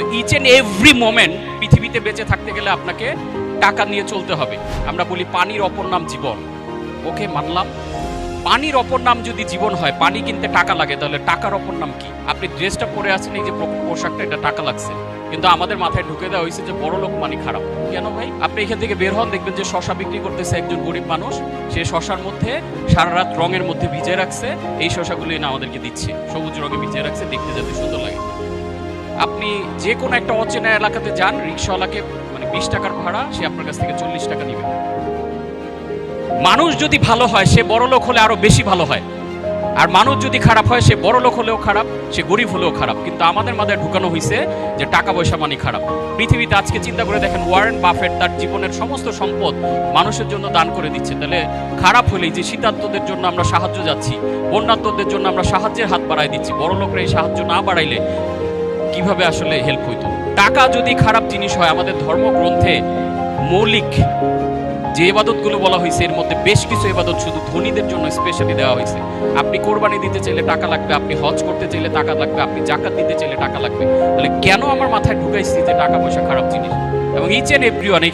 Each and every moment পৃথিবীতে বেঁচে থাকতে গেলে আপনাকে টাকা নিয়ে চলতে হবে। আমরা বলি পানির অপর নাম জীবন। ওকে মানলাম। পানির অপর নাম যদি জীবন হয়, পানি কিনতে টাকা লাগে, তাহলে টাকার অপর নাম কি? আপনি ড্রেসটা পরে আছেন, এই যে পোশাকটা, এটা টাকা লাগছে। কিন্তু আমাদের মাথায় ঢুকে দেওয়া হয়েছে যে বড় লোক মানে খারাপ। কেন ভাই? আপনি এখান থেকে বের হন, দেখবেন যে শশা বিক্রি করতেছে একজন গরিব মানুষ। সে শশার মধ্যে সারা রাত রঙের মধ্যে ভিজে রাখছে। এই শশাগুলি না আমাদেরকে দিচ্ছে। সবুজ রঙে ভিজে রাখছে, দেখতে যাতে সুন্দর লাগে। আপনি যে কোনো একটা অচেনা এলাকাতে যান, রিক্সাওয়ালাকে মানে বিশ টাকার ভাড়া, সে আপনার কাছ থেকে চল্লিশ টাকা নেবে। মানুষ যদি ভালো হয়, সে বড় লোক হলে আরও বেশি ভালো হয়। আর মানুষ যদি খারাপ হয়, সে বড় লোক হলেও খারাপ, সে গরিব হলেও খারাপ। কিন্তু আমাদের মাথায় ঢুকানো হয়েছে যে টাকা পয়সা মানে খারাপ। পৃথিবীতে আজকে চিন্তা করে দেখেন, ওয়ারেন বাফেট তার জীবনের সমস্ত সম্পদ মানুষের জন্য দান করে দিচ্ছে। তাহলে খারাপ হলেই যে শীতার্তদের জন্য আমরা সাহায্য যাচ্ছি বন্যার্তদের জন্য আমরা সাহায্যের হাত বাড়াই দিচ্ছি। বড় লোকরা এই সাহায্য না বাড়াইলে কীভাবে আসলে হেল্প হইতো? টাকা যদি খারাপ জিনিস হয়, আমাদের ধর্মগ্রন্থে মৌলিক যে এবাদতগুলো বলা হয়েছে, এর মধ্যে বেশ কিছু এবাদত শুধু ধনীদের জন্য স্পেশালি দেওয়া হয়েছে। আপনি কোরবানি দিতে চাইলে টাকা লাগবে, আপনি হজ করতে চাইলে টাকা লাগবে, আপনি জাকাত দিতে চাইলে টাকা লাগবে। তাহলে কেন আমার মাথায় ঢুকাইছি যে টাকা পয়সা খারাপ জিনিস? এবং ইচ এন্ড এভরিওয়ান